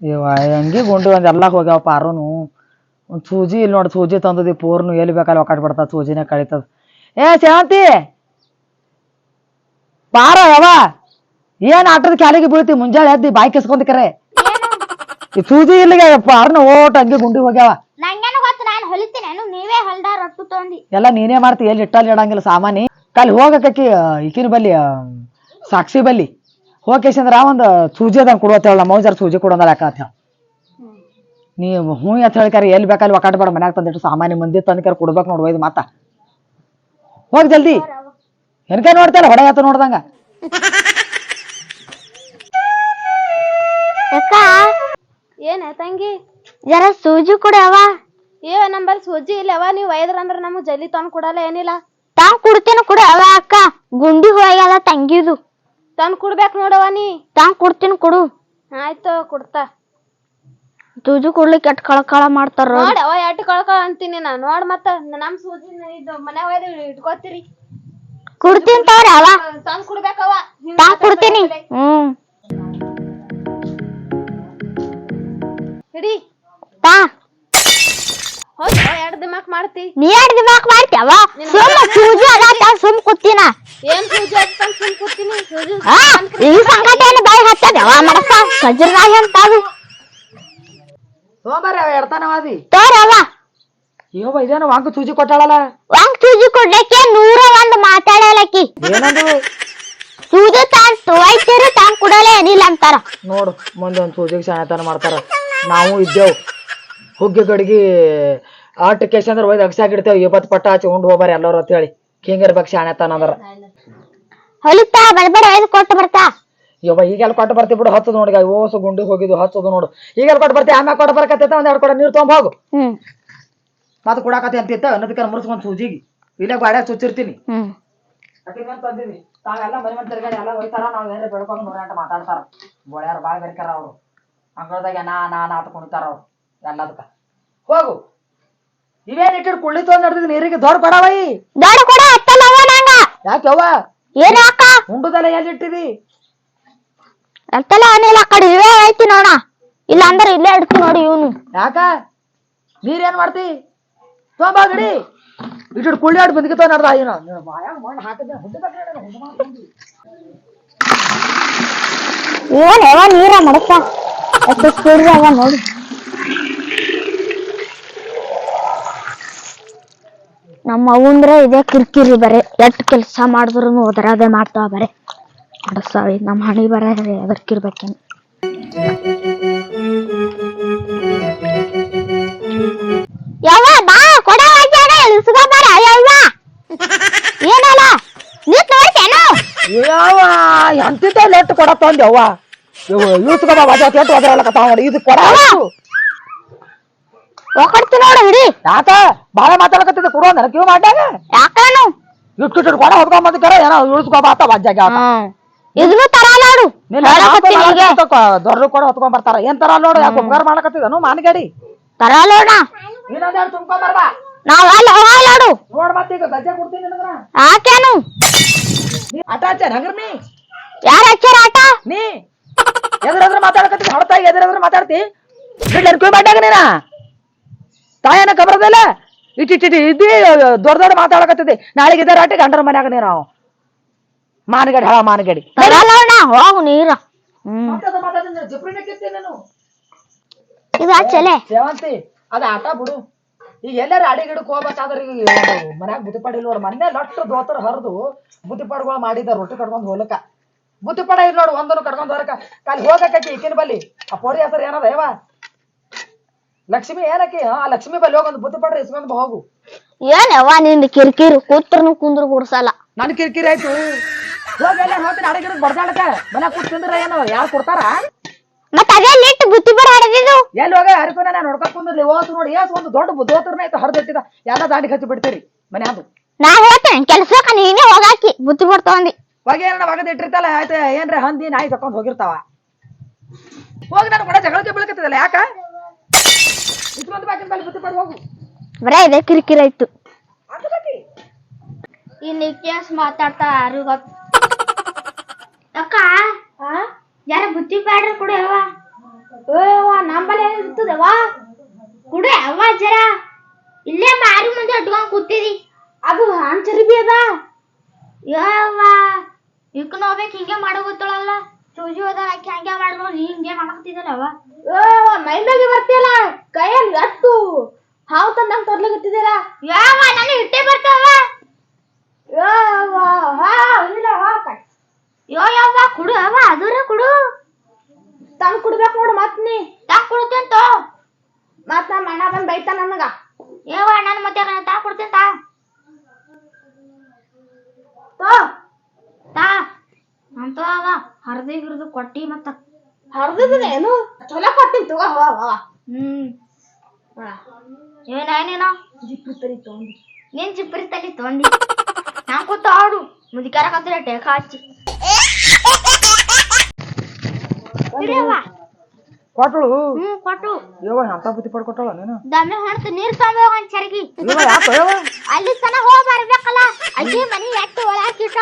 ಇವ ಹಂಗೆ ಗುಂಡು ಒಂದು ಎಲ್ಲ ಹೋಗ್ಯಾವ ಪಾರುನು ಒಂದು ಸೂಜಿ ಇಲ್ಲಿ ನೋಡಿ ಸೂಜಿ ತಂದದಿ ಪೂರ್ನು ಎಲ್ಲಿ ಬೇಕಲ್ಲಿ ಒಕ್ಕಾಟ್ ಬಿಡ್ತದ ಸೂಜಿನೇ ಕಳಿತದ. ಏ ಸೇವಂತಿ ಪಾರ ಯಾವ ಏನ್ ಆಟದ ಕ್ಯಾಲಿಗೆ ಬೀಳ್ತಿ ಮುಂಜಾನೆ ಎದ್ದಿ ಬಾಯಿ ಕಿಸ್ಕೊಂಡ್ ಕರೆ? ಈ ಸೂಜಿ ಇಲ್ಲಿಗೆ ಪಾರ್ನ ಓಟ್ ಹಂಗೆ ಗುಂಡಿ ಹೋಗ್ಯಾವ. ನಂಗೇನು ಗೊತ್ತು ನಾನು ಹೊಲಿತೀನಿ ನೀವೇ ಹೊಲ್ದಾರ ರೊಟ್ಟು ತೊಗೊಂಡಿ. ಎಲ್ಲ ನೀನೇ ಮಾಡ್ತಿ ಎಲ್ಲಿ ಇಟ್ಟಲ್ಲಿ ಇಡಂಗಿಲ್ಲ ಸಾಮಾನಿ. ಕಲ್ಲಿ ಹೋಗಕ್ಕಿ ಈಕಿನ ಬಲ್ಲಿ ಸಾಕ್ಷಿ ಬಲ್ಲಿ. ಹೋಗೇಶಂದ್ರ ಒಂದು ಸೂಜಿ ಅದಂಗ್ ಕೊಡು ಅಂತ ಹೇಳ ನಮ್ಮ ಜರ ಸೂಜಿ ಕೊಡೋದ ಯಾಕೆ ಅಂತ ಹೇಳಿ. ನೀ ಹ್ಞೂ ಅಂತ ಹೇಳಿಕಾರೆ ಎಲ್ಲಿ ಬೇಕಲ್ಲಿ ಒಕ್ಕಾಟ ಬೇಡ ಮನ್ಯಾಗ ತಂದಿಟ್ಟು ಸಾಮಾನ್ಯ ಮಂದಿ ತಂದ್ಕಾರ ಕೊಡ್ಬೇಕು ನೋಡುವ ಇದು ಮಾತಾ ಹೋಗ್ ಜಲ್ದಿ. ಹೆನ್ಕ ನೋಡ್ತಾಳ ಹೊಡೆ ಆತ ನೋಡ್ದಂಗ. ಅಕ್ಕ. ಏನ ತಂಗಿ? ಜರ ಸೂಜಿ ಕೊಡಿ ಅವ ಏ ನಂಬಲ್ ಸೂಜಿ ಇಲ್ಲವ ನೀವ್ ಒಯ್ದ್ರ ಅಂದ್ರ ನಮಗ್ ಜಲ್ದಿ ತಂದ್ ಕೊಡಲ್ಲ ಏನಿಲ್ಲ. ತಾ ಕುಡ್ತೇನೆ ಕೊಡವ ಅವ ಅಕ್ಕ. ಗುಂಡಿ ಹೋಗ್ಯಾದ ತಂಗಿದು. ತಂದ್ ಕೊಡ್ಬೇಕು ನೋಡವ ನೀ. ತಂಗ್ ಕೊಡ್ತೀನಿ ಕೊಡು. ಆಯ್ತು ಕೊಡ್ತಾ. ಸೂಜಿ ಕೊಡ್ಲಿಕ್ಕೆ ಎಟ್ ಕಳಕಳ ಮಾಡ್ತಾರ ನೋಡ್ ಅವ ಎಟ್ ಕಳ್ಕಳ ಅಂತೀನಿ ನಾ ನೋಡ್ ಮತ್ತ ನಮ್ ಸೂಜಿ ಇದು ಮನೆ ಒಯ್ದು ಇಟ್ಕೋತೀರಿ. ಕೊಡ್ತೀನಿ ತವ್ರಿ ಅವ. ತಂದ್ ಕೊಡ್ಬೇಕವ ತಾ ಕೊಡ್ತೀನಿ. ಕಡೆ. ಹ್ಮ್. ಹಿಡಿ. ತಾ. ಹೋದ್ ಎರಡ್ ದಿಮಾಕ್ ಮಾಡ್ತಿ? ನೀ ಎಷ್ಟ್ ದಿಮಾಕ್ ಮಾಡ್ತೀಯವ ಸುಮ್ಮ ಸೂಜಿ ಸುಮ್ ಕೂತಿನ. ಏನ್ ಸೂಜಿ ಅಂತ ಸುಮ್ ಕೂತೀನಿ? ಸೂಜಿ ಆ ಈ ಏನು ಬಾಯಿ ಹತ್ತದವ ಸೋಮಾರಿ ಎಡ್ತಾನವಾದಿ ಅಯ್ಯೋ ಇದೇನು ವಾಂಕ ಸೂಜಿ ಕೊಟ್ಟಾಳಲ್ಲ? ವಾಂಗ್ ಸೂಜಿ ಕೊಡ್ಲಿಕ್ಕೆ ನೂರ ಒಂದ್ ಮಾತಾಡಲಕ್ಕಿ. ಏನಂದು? ಸೂಜಿ ತಾನ್ ತೋಯ್ತಿರು ತಾನ್ ಕುಡಲೇ ಏನಿಲ್ಲ ಅಂತಾರ. ನೋಡು ಮುಂದೆ ಒಂದು ಸೂಜಿಗೆ ಶಾಣತನ ಮಾಡ್ತಾರ. ನಾವು ಇದ್ದೇವು. ಹುಗ್ಗಿ ಗಡಿಗೆ ಆಟ ಕೇಸ್ ಅಂದ್ರೆ ಒಯ್ದು ಅಗ್ಸಾಕಿಡ್ತೇವೆ ಇವತ್ತು ಪಟ್ಟ ಹಚ್ಚಿ ಉಂಡು ಹೋಗ್ಬಾರ ಎಲ್ಲರೂ ಅಂತ ಹೇಳಿ. ಪಕ್ಷಿ ಶಾಣತನ ಅಂದ್ರ. ಹೊಲಿತಾ ಬಡಬಡ ಒಯ್ದು ಕೊಟ್ಟು ಬರ್ತಾ. ಯವ್ವ ಈಗೆಲ್ಲ ಕೊಟ್ಟು ಬರ್ತೀವಿ ಬಿಡು ಹತ್ತದ ನೋಡಿ ಓಸು ಗುಂಡಿ ಹೋಗಿದ್ದು ಹಚ್ಚೋದು ನೋಡು. ಈಗೆಲ್ಲ ಕೊಟ್ಟು ಬರ್ತೀವಿ ಆಮ್ಯಾಗ ಕೊಟ್ಟು ಬರಕತ್ತೈತ ಒಂದ್ ಎರಡು ಕೊಡ ನೀರು ತೊಗೊಂಡ್ ಹೋಗು. ಮತ್ತೆ ಕೊಡಾಕತ್ತಿ ಅಂತಿತ್ತ ಅನ್ನದಕ್ಕೆ ಮುರ್ಸ್ಕೊಂಡ್ ಸೂಜಿಗೆ. ಇಲ್ಲೇ ಬಾಡ್ಯಾಗ ಚುಚ್ಚಿರ್ತೀನಿ. ತಂದಿವಿ ತಾವೆಲ್ಲ ಮನೆ ಮಂದಿ ತಿರ್ಗಾಡಿ ಎಲ್ಲ ಹೋಯ್ತಾರ ನಾವ್ ಏನ್ರ ಬೆಳ್ಕೊಂಡು ನೂರಾಟ ಮಾತಾಡ್ತಾರ. ಬೋಳ್ಯಾರ ಬಾಯ್ ಬೆರ್ಕಾರ ಅವ್ರು. ಅಂಗಳದಾಗ ನಾ ನಾ ನಾ ಕುಣಿತಾರ ಅವ್ರು. ಎಲ್ಲದಕ್ಕ ಹೋಗು. ಇವೇನ್ ಇಟ್ಟಿರ್ ಕುಳ್ಳಿ ತೊಗೊಂಡ್ ನಡೆದಿದ್ ನೀರಿಗೆ ದೊಡ್ಡ ಕೊಡವೈ ದೊಡ್ಡ ಕೊಡ ಹತ್ತಲ್ಲವ ನಂಗ. ಯಾಕೆ ಅವ್ವ ಏನು ಅಕ್ಕ? ಉಂಡುದಲ್ಲ ಎಲ್ಲಿ ಇಟ್ಟಿದಿ? ಅಂತಲ್ಲ ಏನಿಲ್ಲ ಆ ಕಡೆ. ಇವೇ ಐತಿ ನೋಡ. ಇಲ್ಲ ಅಂದ್ರೆ ಇಲ್ಲೇ ಇಡ್ತಿ ನೋಡಿ ಇವನು. ಯಾಕ? ನೀರೇನ್ ಮಾಡ್ತಿ? ತೊಂಬ ಗಡಿ. ಇಟ್ಟು ಕುಳ್ಳಿ ಆಡ್ ಬಂದಿಗೆ ತೊಗೊಂಡ್ ನಡ್ದ. ಏನೋ ಏನ್ ಬಾಯಾಗ ಮಣ್ಣು ಹಾಕಿದ್ರೆ ಹುಡ್ಡಬೇಕು ಇವನ್ ಯಾವ ನೀರ ಮಡಕ? ಎಷ್ಟು ಅವ ನೋಡಿ. ನಮ್ಮ ಅವಂದ್ರ ಇದೇ ಕಿರಿಕಿರಿ ಬರೇ. ಎಟ್ ಕೆಲಸ ಮಾಡಿದ್ರು ಓದರದೇ ಮಾಡ್ತಾವ ಬರೇ. ಅಡಸಾವಿ ನಮ್ಮ ಹಣಿ ಬರ ಎದರ್ಕಿರ್ಬೇಕೇನು ಯವ್ವ ಬಾ ಕೊಡ ಹಾಕ್ಯಾಡ ಇಸ್ಕೊ ಬರ ಯವ್ವ. ಏನಲ್ಲ ನೀತ್ ನೋಡ್ತೇನು? ಯಾವ ಎಂತಿದ್ದ ಲೆಟ್ ಕೊಡ ತಂದೆ ಅವ್ವ ಯೂಸ್ಕೊಬ ವಜಾ ಕೆಟ್ಟು ನೋಡಿ ಇದು ಕೊಡ ಒಕ್ಕಡ್ತಿ ನೋಡು ಹಿಡಿ ಯಾಕ? ಬಾಳ ಮಾತಾಡಕತ್ತಿದ್ದ ಕೊಡು ನನಗೆ ಕಿವಿ ಮಾಡ್ಯಾಗ? ಯಾಕನು ಇಟ್ಟು ಇಟ್ಟು ಕೊಡ ಹೊತ್ಕೊಂಡ್ ಬಂದಿದ್ದಾರ ಏನೋ ಉಳಿಸ್ಕೊ ಬಾತ ವಜ್ಜಾಗ ಇದನ್ನು ತರ ನೋಡು ಹೇಳಕತ್ತೀನಿ ಹೀಗೆ. ದೊಡ್ಡ ಕೊಡ ಹೊತ್ಕೊಂಡ್ ಬರ್ತಾರ. ಏನ್ ತರ ನೋಡು ಯಾಕೆ ಉಪಕಾರ ಮಾಡಕತ್ತಿದನು ಮಾನಗಾಡಿ. ತರ ನೋಡ ಇನ್ನೊಂದ್ ಎರಡು ತುಂಬ್ಕೊಂಡ್ ಬರ್ಬಾ. ನಾವ್ ಅಲ್ಲಿ ಹೋಗ ನೋಡು ಮತ್ತೆ ಈಗ ಗಜ್ಜೆ ಕೊಡ್ತೀನಿ ನಿನಗ ಆಕೇನು ನೀ ಆಟ ಹಚ್ಚ ಹಂಗ್ರ ನೀ? ಯಾರ ಹಚ್ಚಾರ ಆಟ? ನೀ? ಎದ್ರೆದ್ರ ಮಾತಾಡಕತ್ತಿ ಹೊಡ್ತಾಗ ಎದ್ರೆದ್ರ ಮಾತಾಡ್ತಿ? ಬಿಡ್ಲೇನ್ ಕಿವಿ ಮಾಡ್ಯಾಗ ನೀನ? ತಾಯನ ಕಬರದಿಲ್ಲ ಇಟ್ಟಿಟ್ಟಿಟ್ಟು ಇದ್ದಿ ದೊಡ್ಡ ದೊಡ್ಡ ಮಾತಾಡಕತ್ತಿದೆ ನಾಳೆಗೆ ಇದೇ ರಾಟಿ ಗಂಡರ ಮನ್ಯಾಗ ನೀನು ಮಾನಗಡಿ ಹಳ ಮಾನಗಡಿ. ಹೋಗು ನೀರ. ಹ್ಮ್. ಇದು ಹಚ್ಚಲೆ ಸೇವಂತಿ ಅದ ಆಟ ಬಿಡು. ಈಗ ಎಲ್ಲಾರ ಅಡಿ ಗಿಡಕ್ ಹೋಗ್ಬೇಕಾದ್ರೆ ಈಗ ಮನ್ಯಾಗ ಬುದ್ಧಿಪಾಡಿ ಇಲ್ಲ ನೋಡು ಮೊನ್ನೆ ಲಟ್ಟು ದೋತರ ಹರಿದು ಬುದ್ಧಿಪಾಡ್ಗಳು ಮಾಡಿದ ರೊಟ್ಟಿ ಕಟ್ಕೊಂಡ್ ಹೋಲಕ ಬುದ್ಧಿಪಾಡ ಇಲ್ಲ ನೋಡು ಒಂದನ್ನು ಕಟ್ಕೊಂಡ್ ಹೋಲಕ ಕಾಲಿ ಹೋಗಕ್ಕೆ ಈಕಿನ ಬಲ್ಲಿ. ಆ ಪೋಡಿ ಹೆಸರು ಏನದ ಯಾವ ಲಕ್ಷ್ಮಿ ಏನಕ್ಕೆ? ಆ ಲಕ್ಷ್ಮಿ ಬಲ್ಲಿ ಬುದ್ಧಿ ಬುದ್ಧಿಪಾಡ್ರಿ ಇಸ್ಕೊಂಡ್ ಬಾ ಹೋಗು. ಏನ್ ಯವ್ವ ನಿಂದ ಕಿರಿಕಿರಿ ಕೂತ್ರನು ಕುಂದ್ರ ಗುಡ್ಸಲ್ಲ. ನನ್ ಕಿರಿಕಿರಿ ಆಯ್ತು. ಹೋಗಿ ಎಲ್ಲ ಹೋಗ್ತೀನಿ ಅಡಿ ಗಿಡಕ್ ಬಡ್ದಾಡಕ ಮನ್ಯಾಗ ಕೂತ್ ತಿಂದ್ರ ಏನು ಯಾರು ಕೊಡ್ತಾರ? ಮತ್ತ ಅದೇ ಲಿಟ್ ಬುತ್ತಿ ಬರ ಹಡದಿದ್ದು. ಎಲ್ಲಿ ಹೋಗ ಹರಿಕೋನ ನಾನು ನೋಡ್ಕೊಂಡ್ ಕುಂದ್ರಿ ಹೋತು ನೋಡಿ ಏಸ್ ಒಂದು ದೊಡ್ಡ ದೋತರ್ನ ಆಯ್ತು ಹರಿದಿಟ್ಟಿದ ಎಲ್ಲ ದಾಂಡಿ ಹಚ್ಚಿ ಬಿಡ್ತೀರಿ ಅದು ನಾ ಹೇಳ್ತೇನೆ ಕೆಲ್ಸಕ್ಕ ನೀನೇ ಹೋಗಾಕಿ ಬುತ್ತಿ ಬರ್ತವಂದಿ ಹೋಗಿ ಏನ ಒಗದ್ ಇಟ್ಟಿರ್ತಲ್ಲ ಆಯ್ತು ಏನ್ರ ಹಂದಿ ನಾಯಿ ತಕೊಂಡ್ ಹೋಗಿರ್ತಾವ. ಹೋಗಿ ನಾನು ಕೂಡ ಜಗಳಕ್ಕೆ ಬೀಳಕತ್ತದಲ್ಲ ಯಾಕ ಇಸ್ಕೊಂಡ್ ಬಾಕಿನ ಬಲ್ಲಿ ಬುತ್ತಿ ಪಡ್ ಹೋಗು ಬರೇ ಇದೇ ಕಿರಿಕಿರಿ ಆಯ್ತು. ಈ ನಿತ್ಯಾಸ್ ಮಾತಾಡ್ತಾ ಯಾರು ಗೊತ್ತ ಅಕ್ಕ ಯಾರ ಬುತ್ತಿ ಬ್ಯಾಡ್ರಿ ಕೂಡ ಯವ್ವ. ಕುಡುದವ ಕುಡಿ ಅವ್ವ ಜರ. ಇಲ್ಲೇ ಮಾರಿ ಮುಂದೆ ಅಡ್ಕೊಂಡ್ ಕೂತಿದಿ. ಅದು ಹಾನ್ ಬಿ ಅದ. ಯವ್ವ ಇಕ್ ನೋಬೇಕು ಹಿಂಗೆ ಮಾಡೋ ಗೊತ್ತಳಲ್ಲ. ಸೂಜಿ ಹೋದ ಆಕೆ ಹಂಗೆ ಮಾಡಿದ್ರು ನೀ ಹಿಂಗೆ ಮಾಡಕತ್ತಿದ್ದಲ್ಲ ಅವ. ಮೈಂದಾಗೆ ಬರ್ತಿಯಲ್ಲ? ಕೈಯಲ್ಲಿ ಅಟ್ಟು ಹಾವು ತಂದಂಗ್ ತರ್ಲಿಕತ್ತಿದ್ದೀರ? ಯಾವ ನಾನು ಇಟ್ಟೆ ಬರ್ತಾವ? ಯೋ ಯಾವ ಕುಡು ಅವ ಅದರ ಕುಡು. ತಂದು ಕುಡ್ಬೇಕು ನೋಡು ಮತ್ ನೀ. ತಾ ಕುಡ್ತೇನ್ ತೋ. ಮತ್ ನಮ್ಮ ಅಣ್ಣ ಬಂದ್ ಬೈತಾನ ನನಗ. ಏವ ಅಣ್ಣನ ಮತ್ತೆ ತಾ ಕೊಡ್ತೇನ್ ತಾ. ತೋ. ತಾ. ಅಂತ ಅವ. ಹರ್ದಿ ಹಿರ್ದು ಕೊಟ್ಟಿ ಮತ್ತ ಹರ್ದಿದ್ದೇನು ಚೊಲೋ ಕೊಟ್ಟಿನ್ ತಗೋ ಹವಾ ಹವಾ ಹ್ಮ್. ಏನೇನೇನೋ ಜಿಪ್ಪು ತರಿ ತಗೊಂಡಿ. ನೀನ್ ಚಿಪ್ಪರಿ ತಲಿ ತೊಂಡಿ ನಾ ಕೂತ ಆಡು ಮುದಿಕಾರ ಕತ್ತಿರ ಟೇಕ ಹಚ್ಚಿ ಇರವ್ವ. ಕೊಟ್ಟಳು ಹ್ಮ್ ಕೊಟ್ಟು ಯವ್ವ ಎಂತ ಬುದ್ಧಿ ಪಡ್ಕೊಟ್ಟಳ ನೀನು? ದಮ್ಮೆ ಹೊಣ್ತು ನೀರ್ ತಂಬ ಒಂದ್ ಚರಗಿ. ಯವ್ವ ಯಾಕ ಯವ್ವ? ಅಲ್ಲಿ ತನ ಹೋಗ್ ಬರ್ಬೇಕಲ್ಲ. ಅಜ್ಜಿ ಮನಿ ಎಟ್ಟು ಒಳಾಕಿಟ್ಟ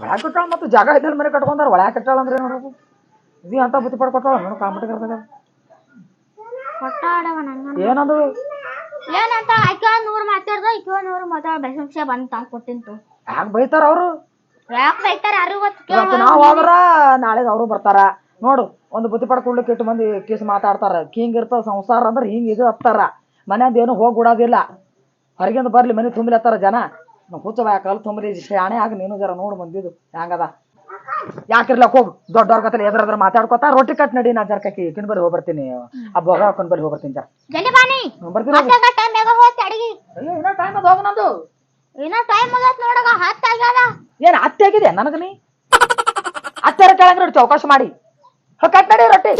ಒಳಗೆ ಕಟ್ಟಾಳ ಮತ್ತು ಜಾಗ ಇದ್ದಲ್ಲಿ ಮನೆ ಕಟ್ಕೊಂಡಾರ ಒಳಗೆ ಕಟ್ಟಾಳ ಅಂದ್ರೆ ನೋಡ್ರಿ ಇದು ಅಂತ ಬುತ್ತಿ ಪಡ್ ಕೊಟ್ಟಾಳ ಆಡವ ನಂಗ ಏನದು? ಏನಂತ ನೂರು ನೂರ್ ಮಾತಾಡ್ದ ಇಕ ನೂರು ಮಾತಾಡ ಬೆಸಂಶ ಬಂದ್ ತಂದ್ ಕೊಟ್ಟಿಂತು ಯಾಕೆ ಬೈತಾರ ಅವರು? ಯಾಕೆ ಬೈತಾರ ಯಾರು ಗೊತ್ತು ನಾವು ಹೋದ್ರ ನಾಳೆ ಅವರು ಬರ್ತಾರ. ನೋಡು ಒಂದು ಬುತ್ತಿ ಪಡ್ ಕೊಡ್ಲಿಕ್ಕೆ ಇಟ್ಟು ಮಂದಿ ಕೇಸ್ ಮಾತಾಡ್ತಾರ. ಹಿಂಗ್ ಇರ್ತದ ಸಂಸಾರ ಅಂದ್ರೆ ಹಿಂಗ್ ಇದು ಹತ್ತಾರ ಮನೆಯಿಂದ ಏನು ಹೋಗಿ ಬಿಡೋದಿಲ್ಲ. ಹೊರಗಿಂದ ಬರ್ಲಿ ಮನೆ ತುಂಬಿಲತ್ತಾರ ಜನ. ಹುಚ್ಚ ಕಲ್ ತುಂಬ್ರಿ ಶಾಣೆ ಆಗ ನೀನು ಜರ ನೋಡು ಬಂದಿದ್ದು ಹೆಂಗದ ಯಾಕಿರ್ಲಕ್ ಹೋಗು ದೊಡ್ಡವ್ರ ಕತ್ತಲೆ ಎದ್ರದ್ರ ಮಾತಾಡ್ಕೊತಾ ರೊಟ್ಟಿ ಕಟ್ ನಡಿ ನಾ ಜರ್ಕಿ ಕಿನ್ ಬಲ್ಲಿ ಹೋಗ್ಬರ್ತೀನಿ ಆ ಬೊಗ ಹಾಕೊಂಡ್ ಬಲ್ಲಿ ಹೋಗ್ಬರ್ತೀನಿ ಜರ್ ಜಲ್ದಿ ಬಾನಿ ಬರ್ತೀನಿ. ಮತ್ತೆ ಟೈಮ್ ಯಾಗ ಹೋತ್ ಅಡಿಗೆ ಅಯ್ಯೋ ಇನ್ನೂ ಟೈಮ್ ಅದ ಹೋಗ ನಂದು ಇನ್ನ ಟೈಮ್ ಆಗತ್ ನೋಡಗ ಹತ್ತ ಆಗ್ಯಾದ ಏನ್ ಅತ್ತೆ ಆಗಿದೆ ನನಗ ನೀ ಅತ್ತೆರ ಕೆಳಗ್ ನೋಡಿ ಅವಕಾಶ ಮಾಡಿ ಕಟ್ ನಡಿ ರೊಟ್ಟಿ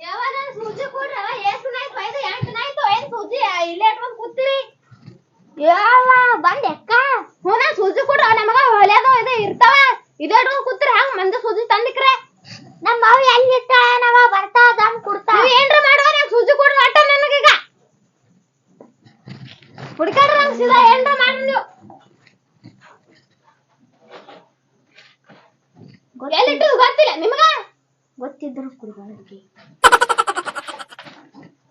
ಯಾವಾಗ ಸೂಜಿ ಕೊಡ್ರವ ಎಷ್ಟು ನಾಯ್ತು ಐದು ಎಂಟು ನಾಯ್ತು ಏನ್ ಸೂಜಿ ಇಲ್ಲೇ ಇಟ್ಕೊಂಡ್ ಕೂತಿರಿ. ಯಾವ ಬಂದ್ ಎಕ್ಕ. ಹ್ಞೂ ಸೂಜಿ ಕೊಡ್ರ ನಮಗ ಹೊಲ್ಯಾದ ಇದು ಇರ್ತಾವ. ಇದೇ ಇಟ್ಕೊಂಡ್ ಕೂತ್ರಿ, ಹಂಗ ಮಂದಿ ಸೂಜಿ ತಂದಿಕ್ರೆ ನಮ್ಮ ಮಾವ ಎಲ್ಲಿ ಇಟ್ಟ ನಾವ ಬರ್ತಾ ದಮ್ ಕೊಡ್ತಾ. ಏನ್ರ ಮಾಡುವ ನಂಗೆ ಸೂಜಿ ಕೊಡ್ರ ಅಟ್ಟ ನನಗೀಗ ಹುಡ್ಕಾಡ್ರ ನಂಗೆ ಸೀದಾ, ಏನ್ರ ಮಾಡ್ರಿ ನೀವು. ಎಲ್ಲಿಟ್ಟು ಗೊತ್ತಿಲ್ಲ, ನಿಮಗ? ಗೊತ್ತಿದ್ರು ಕುಡ್ಬಾರ್ದು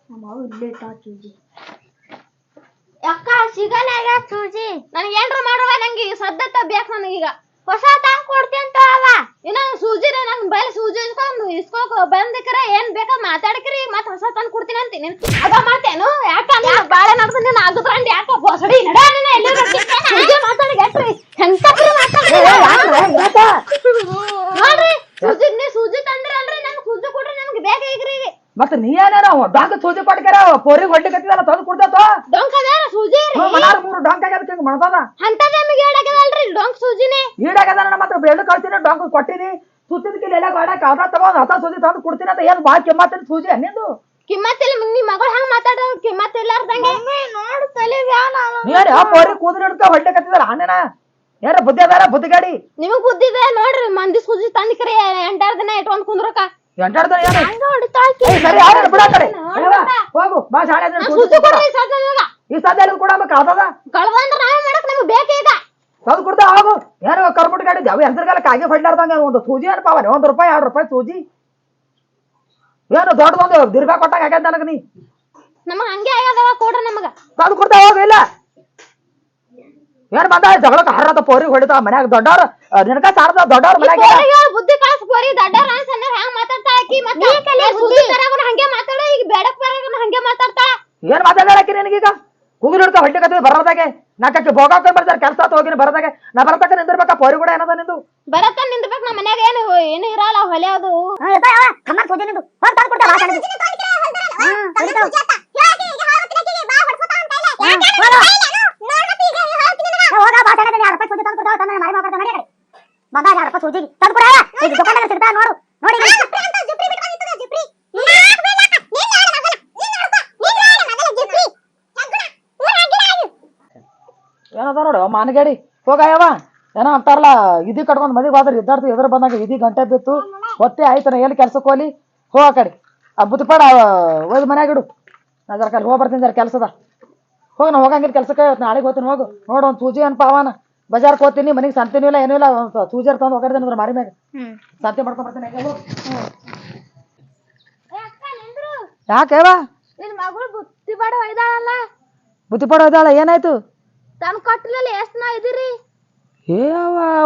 ನಮ್ಮ ಮಾವು ಇಲ್ಲೇ ಇಟ್ಟ ಚೂಜಿ ಅಕ್ಕ ಸಿಗಲ್ಲ ಸೂಜಿ. ನನಗೆ ಏನ್ರ ಮಾಡುವ ನಂಗೆ ಈಗ ಸದ್ದತ್ತ ಬೇಕು ನನಗೀಗ ಹೊಸ ತಂಗ್ ಕೊಡ್ತೇಂತ ಅವ ಇನ್ನ ಸೂಜಿನ ನಂಗೆ ಬೈಲ್ ಸೂಜಿ ಇಸ್ಕೊಂಡು ಇಸ್ಕೋಕ್ ಬಂದಿಕ್ರ ಏನ್ ಬೇಕ ಮಾತಾಡಕ್ರಿ ಮತ್ ಹೊಸ ತಂದ್ ಕೊಡ್ತೀನಿ ಅಂತೀನಿ. ಅದ ಮಾತೇನು ಯಾಕ? ಬಾಳೆ ನಡ್ದು ನೀನ್ ಅಗದ್ರಂಡ್ ಯಾಕ ಹೊಸಡಿ ನಡ ನೀನ ಎಲ್ಲಿ ಸೂಜಿ ಮಾತಾಡಿ ಯಾಕ್ರಿ? ಹೆಂಗ್ ಮಾತಾಡ್ರಿ ನೋಡ್ರಿ ಸೂಜಿ ನೀ ಸೂಜಿ ತಂದ್ರಲ್ರಿ ನನ್ಗ್ ಸೂಜಿ ಕೊಡ್ರಿ ನಮ್ಗೆ ಬೇಕಾ ಈಗ್ರಿ ಈಗ ಮತ್ತೆ ನೀ ಏನೇನೋ ಡಾಂಕ ಸೂಜಿ ಕೊಟ್ಟಾರ ಪೋರಿಗೆ ಹೊಡ್ಲಿ ಕತ್ತಿದಲ್ಲ ತಂದು ಕೊಡ್ತಾತ ಡೊಂಕ್ ಅದಾರ ಸೂಜಿ ರೀ? ಮನಾರ ಮೂರು ಡಾಂಕ ಆಗ್ಯದ ಹಿಂಗ್ ಮಾಡ್ದದ. ಅಂತದ ನಮಗೆ ಹೇಳಾಗದಲ್ರಿ ಡೊಂಕ್ ಸೂಜಿನೇ. ಈಡಾಗದ ನಮ್ಮ ಮಾತ್ರ ಬೆಳ್ಳು ಕಳ್ತೀನಿ ಡೊಂಕ್ ಕೊಟ್ಟಿನಿ ಸುತ್ತಿದಕ್ಕೆ ಎಲ್ಲ ಗಾಡ ಕಾದ ತಗೊಂಡ್ ಹತ ಸೂಜಿ ತಂದು ಕೊಡ್ತೀನಿ ಅಂತ ಏನ್ ಬಾಳ್ ಕೆಮ್ಮತ್ತಿನ ಸೂಜಿ ಅನ್ನಿಂದು ಕಿಮ್ಮತ್ತಿಲ್ಲ ನಿಮ್ಮ ಮಗಳು ಹಂಗ ಮಾತಾಡ ಕಿಮ್ಮತ್ತಿಲ್ಲಾರ್ದಂಗೆ ನೋಡು ತಲೆ ವ್ಯಾನ ಆ ಪೋರಿ ಕೂದಲು ಹಿಡ್ಕ ಹೊಡ್ಲಿ ಕತ್ತಿದಾರ ಹಣ್ಣನ ಏನ ಬುದ್ಧಿ ಅದಾರ ಬುದ್ಧಿಗಾಡಿ? ನಿಮಗ್ ಬುದ್ಧಿದೆ ನೋಡ್ರಿ ಮಂದಿ ಸೂಜಿ ತಂದಿಕ್ರಿ ಎಂಟಾರ್ ದಿನ ಇಟ್ಕೊಂಡ್ ಕುಂದ್ರಕ ಏನು ಏ, ಸರಿ ಆಡ ಬಿಡ ಆ ಕಡೆ. ಅಯ್ಯವ್ವ, ಹೋಗು ಬಾ ಕೊಡು. ಈ ಸದ್ಯ ಕೊಡಬೇಕು ತಂದು ಏನು ಕರ್ಬಿಟ್ಟು ಗಾಡಿ ಅವು ಹೆಸರುಗಾಲ ಕಾಗೆ ಹೊಡ್ಲಾರ್ದಂಗ ಒಂದು ಸೂಜಿ ಅನ್ಪಾವನೆ ಒಂದ್ ರೂಪಾಯಿ ಎರಡು ರೂಪಾಯಿ ಸೂಜಿ? ಏನು ದೊಡ್ಡದೊಂದು ದೀರ್ಘ ಕೊಟ್ಟಾಗ ಆಗ್ಯದ ನನಗ ನೀ. ನಮಗ್ ಹಂಗೆ ಆಗ್ಯದವ ಕೊಡ್ರಿ ನಮಗ. ತಂದು ಕೊಡ್ತಾ ಹೋಗು ಇಲ್ಲ. ಏನ್ ಬಂದ? ಜಗಳಕ್ಕೆ ಹರ್ರದ ಪೋರಿ ಹೊಡಿತ ಮನ್ಯಾಗ ದೊಡ್ಡವ್ರ ನಿನಕ ಸಾರದ ದೊಡ್ಡವ್ರ ಮನ್ಯಾಗ ಬುದ್ಧಿ ಕಳ್ಸ್ ಪೋರಿ ದಡ್ಡವ್ರ ಹ್ಯಾಂಗ ಮಾತಾಡ್ತಾ ಆಕಿ? ಮತ್ತೆ ಬುದ್ಧಿ ತರಾಗನ ಹಂಗೆ ಮಾತಾಡ ಈಗ ಬೇಡಕ್ ಬರಾಗನ ಹಂಗೆ ಮಾತಾಡ್ತಾ. ಏನ್ ಮಾತಾಡಕ್ಕೆ ನಿನಗೀಗ? ಕೂಗಿಲ್ ಹಿಡ್ಕ ಹೊಟ್ಟೆ ಕತ್ತಿದ ಬರೋದಾಗೆ ನಾಕಕ್ಕೆ ಭೋಗಾಕ ಬರ್ತಾರೆ ಕೆಲಸ ಹೋಗಿನ ಬರೋದಾಗೆ ನಾ ಬರತಕ್ಕ ನಿಂದಿರ್ಬೇಕ? ಪೋರಿ ಕೂಡ ಏನದ ನಿಂದು? ಬರತ್ತ ನಿಂದ್ಬೇಕು ನಮ್ಮ ಮನ್ಯಾಗ ಏನು ಏನು ಇರಲ್ಲ ಹೊಲೆಯೋದು ಕಮ್ಮ ಸೂಜಿ ನಿಂದು. ಹೋಗ್ ತಂದ್ ಕೊಡ್ತಾವ ಹೋಗ ಬಾಸಣ ಯಾರು ರೂಪಾಯಿ ಸೂಜಿ ತಂದು ಕೊಡ್ತಾವ ತಂದ ಮಾರಿ ಮಾಡ್ಕೊಡ್ತಾವ ನಡಿ ಬಂದ ಯಾರು ರೂಪಾಯಿ ಸೂಜಿ ತಂದು ಕೊಡ ಈಗ ದುಕಾನದಾಗ ಸಿಗ್ತಾ ನೋಡು ನೋಡಿ ಮಾನಗೇಡಿ. ಹೋಗಯ್ಯವ ಏನೋ ಅಂತಾರಲ್ಲ ಇದಿ ಕಟ್ಕೊಂಡು ಮದಿಗೆ ಹೋದ್ರೆ ಇದ್ದಾರ್ದು ಎದುರು ಬಂದಾಗ ಇದಿ ಗಂಟೆ ಬಿತ್ತು. ಹೊತ್ತೆ ಆಯ್ತು ನಾ ಎಲ್ಲಿ ಕೆಲ್ಸಕ್ಕೆ ಹೋಲಿ ಹೋ ಆ ಕಡೆ. ಆ ಬುದ್ಧಿಪಾಡ ಒಯ್ದು ಮನ್ಯಾಗ ಇಡು. ನಾ ಜರ ಕಲ್ಲಿ ಹೋಗಿ ಬರ್ತೀನಿ ಜರ ಕೆಲಸದ. ಹೋಗಿ ನಾ ಹೋಗಂಗಿಲ್ಲ ಕೆಲಸಕ್ಕೆ ಇವತ್ತು ನಾಳೆಗೆ ಹೋಗ್ತೀನಿ ಹೋಗು. ನೋಡು ಒಂದು ಸೂಜಿ ಅನ್ಪ ಅವನ ಬಜಾರ್ಗೆ ಹೋಗ್ತೀನಿ ಮನೆಗೆ ಸಂತಿನೂ ಇಲ್ಲ ಏನೂ ಇಲ್ಲ. ಸೂಜಿ ತಂದು ಹೋಗಿರ್ತೀನಿ ಅಂದ್ರೆ ಮಾರಿ ಮ್ಯಾಗ. ಸಂತೆ ಮಾಡ್ಕೊಂಡು ಬರ್ತೀನಿ ಹಂಗೆ ಬುದ್ಧಿಪಾಡ ಬುದ್ಧಿಪಾಡ ಅಕ್ಕ ನಿಂದ್ರು. ಯಾಕೇವಾ ನಿನ್ ಮಗಳು ಬುತ್ತಿ ಬಾಡ ಒಯ್ದಾಳಲ್ಲ. ಬುತ್ತಿ ಪಡ ಇದ್ದಾಳ ಏನಾಯ್ತು? ತನ್ ಕೊಟ್ಟಿಲಲ್ಲಿ ಎಷ್ಟು ನಾ ಇದೀರಿ ಏ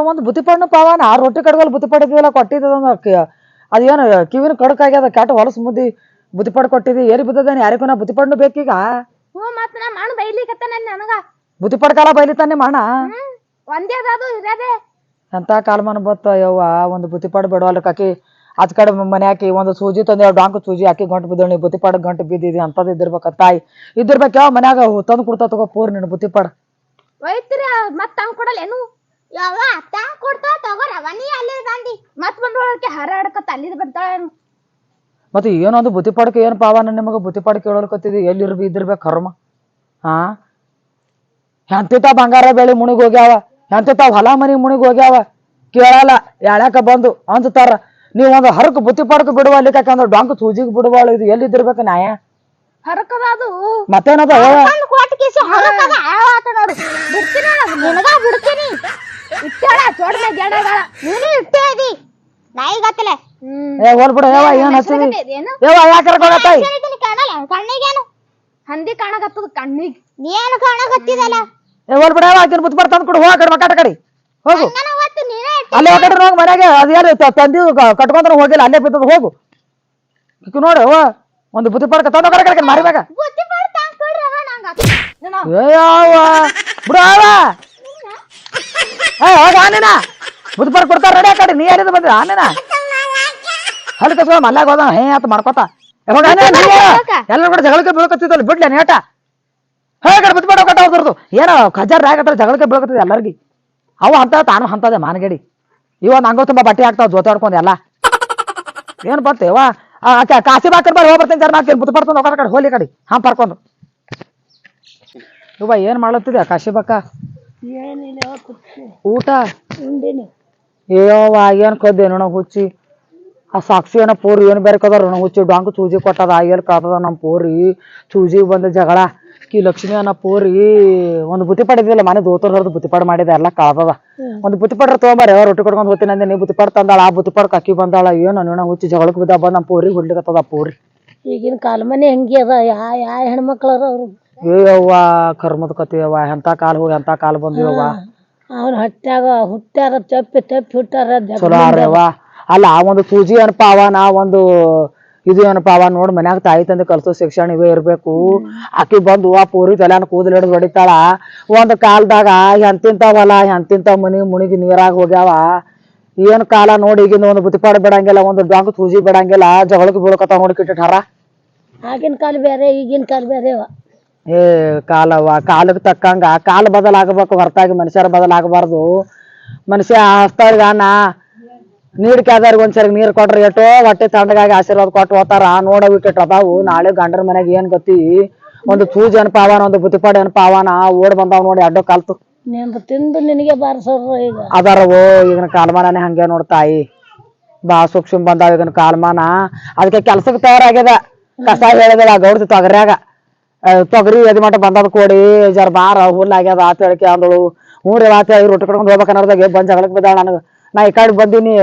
ಒಂದು ಬುತ್ತಿ ಪಣ್ಣು ಪಾವನ ಆ ರೊಟ್ಟಿ ಕಡ್ಗೋಲ್ ಬುತ್ತಿ ಪಡಿದ್ವಿಲ್ಲ ಕೊಟ್ಟಿದ್ದ ಅದೇನು ಕಿವಿನ ಕಡಕಾಗ್ಯದ ಆಗ್ಯದ ಕೆಟ್ಟ ಹೊಲಸು ಮುದ್ದಿ ಬುತ್ತಿ ಪಡ್ ಕೊಟ್ಟಿದ್ದಿ. ಏರಿ ಬಿದ್ದದೇನು ಯಾರಿಗೂ ನಾ ಬುತ್ತಿ ಪಡ್ನು ಬೇಕೀಗ? ಹ್ಞೂ ಮತ್ತೆ ನಾ ಮಣ್ಣು ಬೈಲಿಕತ್ತ ನನಗೆ. ನನಗ ಕಾಲ ಬೈಲಿತಾನೆ ಮಾಣ ಹ್ಮ್ ಒಂದೇ ಅದು ಇರದೆ. ಎಂತ ಕಾಲಮಾನ ಬತ್ತ ಯವ್ವ ಒಂದು ಬುತ್ತಿ ಪಡ್ ಬಿಡವಲ್ಲ ಕಾಕಿ. ಅದ್ ಕಡೆ ಮನೆ ಹಾಕಿ ಒಂದು ಸೂಜಿ ತಂದೆ ಡಾಂಕು ಸೂಜಿ ಹಾಕಿ ಗಂಟು ಬಿದ್ದಳಿ ಬುತ್ತಿ ಪಡ್ ಗಂಟು ಬಿದ್ದಿದಿ ಅಂತದ್ ಇದ್ದಿರ್ಬೇಕ ತಾಯಿ. ಇದ್ದಿರ್ಬೇಕು ಯಾವ ಮನ್ಯಾಗ ತಂದು ಕೊಡ್ತಾ ತಗೋ ಪೂರ್ ನಿನ್ ಬುತ್ತಿ ಪಡ್. ಒಯ್ತಿರಿ ಮತ್ ತಂಗ್ ಕೊಡಲ್ಲೇನು ಯಾವ ತಂಗ್ ಕೊಡ್ತಾ ತಗೋರವ ನೀ ಅಲ್ಲಿ ಬಂದಿ ಮತ್ ಬಂದೊಳಕ್ಕೆ ಹರಾಡಕತ್ತ ಅಲ್ಲಿದ್ ಬರ್ತಾಳೇನು ಮತ್ತೆ ಏನೊಂದು ಬುತ್ತಿ ಏನ್ ಪಾವ ನಾನು ನಿಮಗೆ ಬುತ್ತಿ ಪಡ್ ಕೇಳೋಲ್ಕತ್ತಿದಿ ಎಲ್ಲಿ ಇರ್ಬಿ ಇದ್ದಿರ್ಬೇಕು ಕರ್ಮ? ಹಾ ಎಂತಿತ್ತ ಬಂಗಾರ ಬೆಳಿ ಮುಣಿಗ್ ಹೋಗ್ಯಾವ? ಎಂತಿತ್ತ ಹೊಲ ಮನಿ ಮುಣಿಗ್ ಹೋಗ್ಯಾವ? ಕೇಳಲ್ಲ, ಯಾಳ್ಯಾಕ ಬಂದು ಅಂತಾರ ನೀವು ಒಂದು ಹರಕ್ ಬುತ್ತಿ ಪಡಕ ಬಿಡುವ ಅಲ್ಲಿ ಯಾಕಂದ್ರೆ ಡೊಂಕ್ ಸೂಜಿಗ್ ಬಿಡುವಳು ಇದು ಎಲ್ಲಿ ಇದ್ದಿರ್ಬೇಕು ನ್ಯಾಯ ಹರಕದ ಅದು. ಮತ್ತೇನದ ತಂದ್ ಕೊಟ್ಟ ಕಿಸಿ ಹರಕದ ಆತ ನೋಡು. ಬಿಡ್ತೀನಿ ನೋಡು, ನಿನಗ ಬಿಡ್ತೀನಿ. ಇಟ್ಟಾಳ ಚೋಡ್ನೆ ಗೆಡಗಳ ನೀನು ಇಟ್ಟೇ ಇದಿ. ನಾಯಿಗತ್ತಲೆ ಹ್ಮ್. ಏ ಹೋಲ್ ಬಿಡು ಯಾವ ಏನು ಹಚ್ಚಿದಿ? ಏನು? ಯಾವ ಯಾಕೆ ತಾಯಿ ಕಾಣಲ್ಲ ಕಣ್ಣಿಗೇನು? ಹಂದಿ ಕಾಣಕತ್ತದ ಕಣ್ಣಿಗೆ. ನೀನು ಕಾಣಕತ್ತಿದಲ್ಲ ಏ ಹೋಲ್ ಬಿಡು ಯಾವ ಆಕಿನ ಬುತ್ತಿ ಬರ್ತಾನ ತಂದು ಕೊಡು ಹೋಗ ಕಡೆ ಮಕಾಟ ಕಡೆ ಹೋಗು. ಹೋಗಿ ಅಲ್ಲೇ ಹೋಗಟ್ರಿ ಹೋಗಿ ಮನೆಗೆ. ಅದೇನು ತಂದಿ ಕಟ್ಕೊಂಡ್ರೆ ಹೋಗಿಲ್ಲ ಅಲ್ಲೇ ಬಿದ್ದದ ಹೋಗು. ಇತ್ತು ನೋಡು ಅವ್ವ, ಒಂದು ಬುದ್ಧಿ ಪಡ್ಕ ತಂದು ಕಡೆ ಕೊಡ್ರಿ ಅವ ನಂಗ ಬಿಡು ಏ ಹೋಗ ಆನೇನ. ಬುತ್ತಿ ಪಡ್ ಕೊಡ್ತಾರ ರೆಡಿ ಕಡೆ ನೀ ಯಾರಿದ ಬಂದ್ರೆ ಆನೇನ? ಅಲ್ಲಿ ತಗೋ ಮಲ್ಲಾಗ ಹೋದ ಹೇ ಆತ ಮಾಡ್ಕೊತ. ಎಲ್ಲರೂ ಕೂಡ ಜಗಳಕ್ಕೆ ಬೀಳ್ಕೊತಿದ್ದಲ್ಲ ಬಿಡ್ಲ ನೇಟ ಹೇ ಕಡೆ ಬುತ್ತಿ ಪಡ್ ಹೋಗಟ್ಟ ಹೋದ್ರದು ಏನೋ ಖಜಾರ್ ಆಗತ್ತ ಜಗಳಕ್ಕೆ ಬೀಳ್ಕೊತಿದ್ದೆ ಎಲ್ಲರಿಗೆ. ಅವ ಅಂತ ತಾನು ಅಂತದೆ ಮಾನಗೇಡಿ. ಇವ ನಂಗೋ ತುಂಬಾ ಬಟ್ಟೆ ಹಾಕ್ತಾವ ಜೊತೆ ಎಲ್ಲ. ಏನ್ ಬರ್ತೇವ ಕಾಸಿ ಬಾಕರ್ ಬಾರಿ ಹೋಗ್ಬರ್ತೀನಿ ಸರ್ ನಾಲ್ಕು ಬುತ್ತಿ ಬರ್ತಂದು ಹೋಗೋದ ಕಡೆ ಹೋಲಿ ಕಡೆ ಹಾಂ ಪರ್ಕೊಂಡು ಇವ ಏನ್ ಮಾಡ್ಲತ್ತಿದ್ಯಾ ಕಾಶಿ ಬಕ್ಕ ಊಟ? ಏಯವ್ವ ಏನ್ ಕದ್ದೆ ನೋಣ ಹುಚ್ಚಿ? ಆ ಸಾಕ್ಷಿ ಏನೋ ಪೋರಿ ಏನು ಬೇರೆ ಕದಾರ ಹುಚ್ಚಿ? ಡಾಂಗ್ ಚೂಜಿ ಕೊಟ್ಟದ ಏನ್ ಕಾತದ ನಮ್ಮ ಪೋರಿ ಚೂಜಿ ಬಂದ ಜಗಳ. ಕಿ ಲಕ್ಷ್ಮಿ ಅನ್ನೋ ಪೋರಿ ಒಂದು ಬುತ್ತಿ ಪಡೆದಿಲ್ಲ ಮನೆ ದೋತರ್ ಹೊರದು ಬುತ್ತಿ ಪಡ್ ಮಾಡಿದ ಎಲ್ಲ ಕಾದದ ಒಂದು ಬುತ್ತಿ ಪಡ್ರ ತೊಗೊಂಬಾರ ರೊಟ್ಟಿ ಕೊಡ್ಕೊಂಡು ಹೋಗ್ತೀನಿ ಅಂದೆ ನೀ ಬುತ್ತಿ ಪಡ್ ತಂದಾಳ ಆ ಬುತ್ತಿ ಪಡ್ ಕಕ್ಕಿ ಬಂದಾಳ ಏನು ನೋಣ ಹುಚ್ಚಿ ಜಗಳಕ್ಕೆ ಬಿದ್ದ ಬಂದ ನಮ್ಮ ಪೋರಿ ಹುಡ್ಲಿಕತ್ತದ ಪೋರಿ. ಈಗಿನ ಕಾಲಮನೆ ಹೆಂಗೆ ಅದ ಯಾ ಯಾ ಹೆಣ್ಮಕ್ಳು ಅವ್ರು? ಏಯವ್ವ ಕರ್ಮದ ಕತಿ ಯವ್ವ ಎಂತ ಕಾಲ್ ಹೋಗಿ ಎಂತ ಕಾಲ್ ಬಂದಿವವ್ವ ಅವ್ರ ಹೊಟ್ಯಾಗ ಹುಟ್ಟ್ಯಾರ ತಪ್ಪಿ ತಪ್ಪಿ ಹುಟ್ಟಾರ ಚಲೋ ಅಲ್ಲ ಆ ಒಂದು ಪೂಜಿ ಏನಪ್ಪ ಅವ ನಾ ಒಂದು ಇದು ಏನಪ್ಪ ಅವ ನೋಡ್ ಮನ್ಯಾಗ ತಾಯಿ ತಂದೆ ಕಲ್ಸೋ ಶಿಕ್ಷಣ ಇವೇ ಇರ್ಬೇಕು. ಆಕಿ ಬಂದು ಆ ಪೂರಿ ತಲೆನ ಕೂದಲು ಹಿಡಿದು ಹೊಡಿತಾಳ. ಒಂದ್ ಕಾಲದಾಗ ಎಂತಿಂತ ಹೊಲ ಎಂತಿಂತ ಮನಿ ಮುಣಿಗಿ ನೀರಾಗ ಹೋಗ್ಯಾವ. ಏನ್ ಕಾಲ ನೋಡಿ ಈಗಿಂದ ಒಂದು ಬುತ್ತಿಪಾಡ ಬಿಡಂಗಿಲ್ಲ ಒಂದು ಡಾಂಗ್ ಸೂಜಿ ಬಿಡಂಗಿಲ್ಲ ಜಗಳಕ್ಕೆ ಬೀಳ್ಕೊತಾವ ನೋಡಿ ಕಿಟ್ಟಿಟ್ಟಾರ ಆಗಿನ ಕಾಲ ಬೇರೆ ಈಗಿನ ಕಾಲ ಬೇರೆ ಏ ಕಾಲವ ಕಾಲಕ್ಕೆ ತಕ್ಕಂಗ ಕಾಲ ಬದಲಾಗಬೇಕು ಹೊರತಾಗಿ ಮನುಷ್ಯರ ಬದಲಾಗಬಾರ್ದು. ಮನುಷ್ಯ ಹಸ್ತಾಗ ನಾ ನೀರ್ ಕ್ಯಾದವ್ರಿಗೆ ಒಂದ್ಸರಿ ನೀರ್ ಕೊಟ್ರ ಎಷ್ಟೋ ಹೊಟ್ಟೆ ತಣ್ಣಗಾಗಿ ಆಶೀರ್ವಾದ ಕೊಟ್ಟು ಹೋತಾರ ನೋಡ ವಿಕೆಟ್ ಅದಾವು. ನಾಳೆ ಗಂಡರ ಮನೆಗೆ ಏನ್ ಗೊತ್ತಿ? ಒಂದು ಸೂಜಿ ಏನ್ ಪಾವನ ಒಂದು ಬುತ್ತಿಪಾಡಿ ಏನ್ ಪಾವನ ಓಡ್ ಬಂದಾವ್ ನೋಡಿ ಅಡ್ಡ ಕಾಲ್ತು. ತಿಂದು ನಿನಗೆ ಬಾರಿಸೋರು ಈಗ. ಅದಾರವೋ ಈಗಿನ ಕಾಲಮಾನನೇ ಹಂಗೆ ನೋಡ್ತಾಯಿ ಬಾ ಸೂಕ್ಷ್ಮ ಬಂದಾವ ಈಗಿನ ಕಾಲಮಾನ. ಅದಕ್ಕೆ ಕೆಲ್ಸಕ್ಕೆ ತಯಾರಾಗ್ಯದ. ಕಸ ಹೇಳಿದಿಲ್ಲ ಗೌಡ್ತಿ ತೊಗರ್ಯಾಗ. ತೊಗರಿ ಎದ್ ಮಟ ಬಂದದ ಕೋಡಿ. ಜರ ಬಾರ ಹುಲ್ಲಾಗ್ಯದ ಆತ ಹೇಳಿಕೆ ಅಂದಳು. ಹ್ಞೂ ರೀ ಆತ ರೊಟ್ಟಿ ಕಟ್ಕೊಂಡು ಹೋಗ್ಬೇಕನ್ನೋದಾಗ ಬಂದ್ ಜಗಳಕ್ಕೆ ಬಿದ್ದಾಳ ನನಗೆ. ನಾ ಈ ಕಡೆ ಬಂದೀನಿ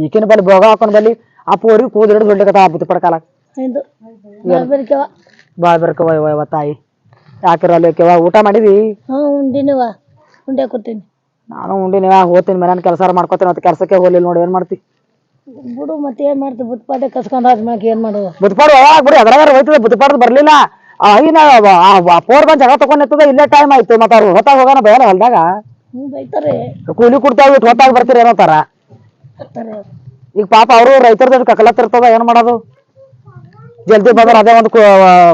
ಈಕಿನ ಬಲ್ಲಿ ಭೋಗ ಹಾಕೊಂಡ್ ಬಲ್ಲಿ ಆ ಪೋರಿ ಕೂದ್ ಹಿಡಿದು ಹೊಡ್ಲಿಕತ್ತ ಆ ಬುತ್ತಿ ಪಡ್ಕಾಲ ಇದು ಬರ್ಕ ಭಾಳ ಬರ್ಕವ ತಾಯಿ ಯಾಕಿರಲ್ಲ ಕೆವ ಊಟ ಮಾಡಿದಿ ಉಂಡಿನವ ಉಂಡೆ ಕೊಡ್ತೀನಿ ನಾನು ಉಂಡಿನಿ ಹೋಗ್ತೀನಿ ಮನೇನ ಕೆಲಸ ಮಾಡ್ಕೊತೀನಿ ಮತ್ತೆ ಕೆಲಸಕ್ಕೆ ಹೋಗ್ಲಿಲ್ಲ ನೋಡಿ ಏನ್ ಮಾಡ್ತಿ ಬಿಡು ಮತ್ತೆ ಏನ್ ಮಾಡ್ತಿ ಬುತ್ಪಾಡೆ ಕಸ್ಕೊಂಡ್ ಏನು ಏನ್ ಮಾಡುವ ಬುದ್ಪಾಡು ಯಾವಾಗ ಬಿಡಿ ಅದ್ರಾಗ ಹೋಯ್ತದ ಬುದ್ಪಾಡ್ದು ಬರ್ಲಿಲ್ಲ ಆ ಪೋರ್ ಬಂದ್ ಜಗ ತಗೊಂಡ್ ನಿಂತದ ಇಲ್ಲೇ ಟೈಮ್ ಆಯ್ತು ಮತ್ತೆ ಅವ್ರು ಹೊತ್ತಾಗ ಹೋಗೋಣ ಬೇಡ ಹೊಲ್ದಾಗ ಹ್ಞೂ ಬೈತಾರೆ. ಕೂಲಿ ಕೊಡ್ತಾವ ಇಟ್ಟು ಹೊತ್ತಾಗ ಬರ್ತೀರಿ ಏನೋ ತರ. ಬರ್ತಾರೆ ಈಗ ಪಾಪ ಅವರು ರೈತರದ್ದು ಕಕಲತ್ತಿರ್ತದ ಏನ್ ಮಾಡೋದು? ಜಲ್ದಿ ಬಂದ್ರ ಅದೇ ಒಂದು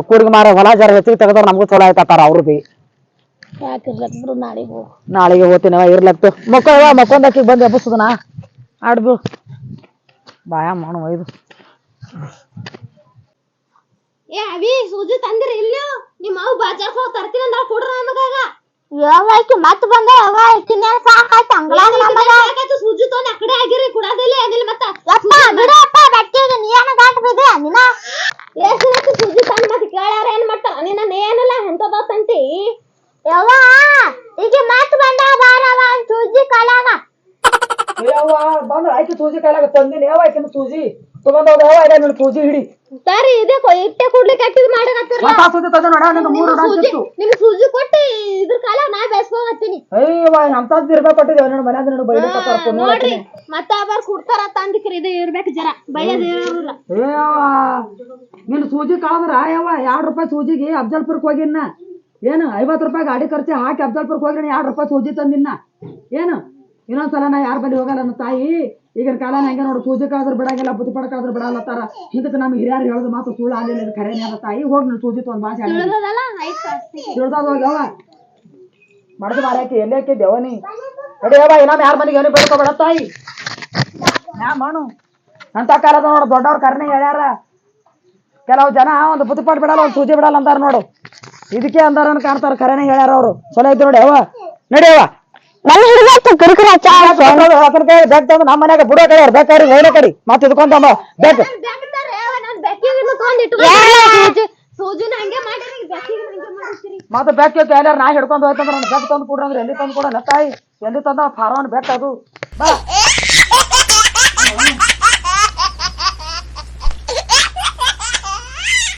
ಕೂಡಿಗೆ ಮಾರ ಹೊಲ ಜರ ಹೆಚ್ಚಿಗೆ ತೆಗೆದ್ರ ನಮಗೂ ಚಲೋ ಆಯ್ತಾರ ಅವ್ರು ಬಿ ಯಾಕಿರ್ಲಕ್ ಬಿಡು ನಾಳೆಗೆ ಹೋಗು. ನಾಳೆಗೆ ಹೋಗ್ತೀನವ ಇರ್ಲಕ್ತು ಮಕ್ಕಳ ಮಕ್ಕೊಂದಕ್ಕೆ ಬಂದು ಎಬ್ಬಸ್ತದನ? ಆಡ್ಬು ಬಾಯ ಮಾಡು ಒಯ್ದು. ಏ ಅವಿ ಸೂಜಿ ತಂದಿರಿ ಇಲ್ಲ ನಿಮ್ಮ ಅವ್ ಬಾಜಾರ್ ಹೋಗಿ ತರ್ತೀನಿ ಅಂದ ಕೊಡ್ರ ನಮಗಾಗ ಯಾವಾಕಿ ಮತ್ ಬಂದ ಯಾವಾಕಿ ನೇ ಸಾಕಾಯ್ತ ಅಂಗಳಾಗ ನಮಗ ಯಾಕತ್ತು ಸುಜಿ ತೋನ ಅಕಡೆ ಆಗಿರಿ ಕುಡದಲಿ ಮತ್ತೆ ಮತ್ತ. ಯಪ್ಪ ಬಿಡಪ್ಪ ಬಟ್ಟಿಗೆ ನೀನ? ಗಾಟ ತನ್ನ ಕೇಳಾರ ಏನ್ ಮಾಡ್ತ ನಿನ ನೇನಲ್ಲ ಎಂತದ ಸಂತಿ. ಯವ್ವ ಈಗ ಮತ್ ಬಂದ ಬಾರವ ಸುಜಿ ಯವ್ವ ಬಂದ್ರ ಆಯ್ತು ಸುಜಿ? ತಗೊಂಡ್ ಹೋದ ಯಾವ ಇಲ್ಲ ಸೂಜಿ ಹಿಡಿ ತಾರಿ ಇದೇ ಕೊ- ಇಟ್ಟೆ ಕೊಡ್ಲಿಕ್ಕೆ ಹಾಕಿದ್ ಮಾಡಕತ್ತಿರಲ್ಲ ಆ ಸೂಜಿ ನೋಡ ನಿನ್ನ ಮೂರು ಸೂಜಿ ನಿಮ್ ಸೂಜಿ ಕೊಟ್ಟಿ ಇದ್ರ ಕಾಲ ನಾ ಬೇಸ್ಕೋಗತ್ತೀನಿ ಅಯ್ಯವ್ವ ಅಂತದ್ ಇರ್ಬೇಕು ಕೊಟ್ಟಿದ್ದೇವೆ ನೋಡು ಮನ್ಯಾಗ ನೋಡು ಬೈಲಿಕ್ಕೆ ನೋಡ್ರಿ ಮತ್ತ ಬಾರ್ ಕುಡ್ತಾರ ತಂದಿಕ್ರಿ ಇದು ಇರ್ಬೇಕು ಜರ ಬೈಯದ್ ಇರಲ್ಲ ನಿನ್ ಸೂಜಿ ಕಳದ್ರ ಯಾವ ಎರಡ್ ರೂಪಾಯಿ ಸೂಜಿಗೆ ಅಫ್ಜಲ್ಪುರ್ಕ್ ಹೋಗಿನ್ನ. ಏನು ಐವತ್ತು ರೂಪಾಯಿ ಗಾಡಿ ಖರ್ಚು ಹಾಕಿ ಅಫ್ಜಲ್ಪುರ್ಕ್ ಹೋಗಿ ಎರಡ್ ರೂಪಾಯಿ ಸೂಜಿ ತಂದಿನ್ನ. ಏನು ಇನ್ನೊಂದ್ಸಲ ನಾ ಯಾರ ಬಳಿ ಹೋಗಲ್ಲ ನನ್ನ ತಾಯಿ? ಈಗಿನ ಕಾಲ ಹೆಂಗೆ ನೋಡು ಸೂಜಿ ಕಳದ್ರ ಬಿಡಂಗಿಲ್ಲ ಬುದ್ಧಿ ಪಡಕಾದ್ರೂ ಬಿಡಲ್ಲತ್ತಾರ ಹಿಂದಕ್ಕೆ ನಮ್ಗೆ ಹಿರಿಯರು ಹೇಳೋದು ಮಾತು ಸುಳ್ಳು ಆಗಲಿಲ್ಲ ಇದು ಖರೇನೆ ಅದ ತಾಯಿ. ಹೋಗಿ ನೀನು ಸೂಜಿ ಒಂದು ಭಾಷೆ ತಿಳ್ದಾದ ಹೋಗ್ಯವ ಮಡದು ಮಾರಾಕಿ ಎಲ್ಲೇ ಹಾಕಿ ದೇವನಿ ನಡಿ ಯಾವ ಇನ್ನೊಮ್ಮೆ ಯಾರ ಮನೆಗೆ ಏನು ಬಿಡ ತಾಯಿ. ಯಾ ಮಾಡು ಅಂತ ಕಾಲದ ನೋಡು ದೊಡ್ಡವ್ರ ಕರ್ನೆ ಹೇಳ್ಯಾರ. ಕೆಲವು ಜನ ಒಂದು ಬುದ್ಧಿಪಾಟ್ ಬಿಡಲ್ಲ ಒಂದು ಸೂಜಿ ಬಿಡಲ್ಲ ಅಂತಾರ ನೋಡು. ಇದಕ್ಕೆ ಅಂದಾರ ಕಾಣ್ತಾರ ಕರೆನೆ ಹೇಳ್ಯಾರ ಅವರು. ಚಲೋ ಐತಿ ನೋಡಿ ಅವ ನಡಿ ಅವ ನನ್ನ ಹಿಡಿದಾಯ್ತು ಕಿರಿಕಿರಿ ಹಚ್ಚ ಆತನ ಕೈ ಬೆಕ್ ತಂದು ನಮ್ಮ ಮನ್ಯಾಗ ಬುಡೋ ಕಡೆ ಬೇಕಾರಿ ಹೋಯ್ನ ಕಡಿ ಮತ್ತೆ ಇದಕೊಂತಮ್ಮ ಬೆಕ್ ಬೇಕಂತಾರೆ ನಾನು ಬೆಕ್ಕಿಗೆ ತಗೊಂಡ್ ಇಟ್ಕೊಂಡು ಸೂಜಿನ ಹಂಗೆ ಮಾಡಿರಿ ಬೆಕ್ಕಿಗೆ ಹಂಗೆ ಮಾಡಿರ್ತೀರಿ ಮತ್ತೆ ಬೆಕ್ ಇತ್ತು ಎಲ್ಲಾರು ನಾ ಹಿಡ್ಕೊಂಡು ಹೋಯ್ತಂದ್ರ ಬೆಕ್ ತಂದು ಕೊಡ್ರಿ ಅಂದ್ರೆ ಎಲ್ಲಿ ತಂದು ಕೊಡಲ್ಲ ತಾಯಿ ಎಲ್ಲಿ ತಂದ ಫಾರವನ್ ಬೆಕ್ ಅದು ಬಾ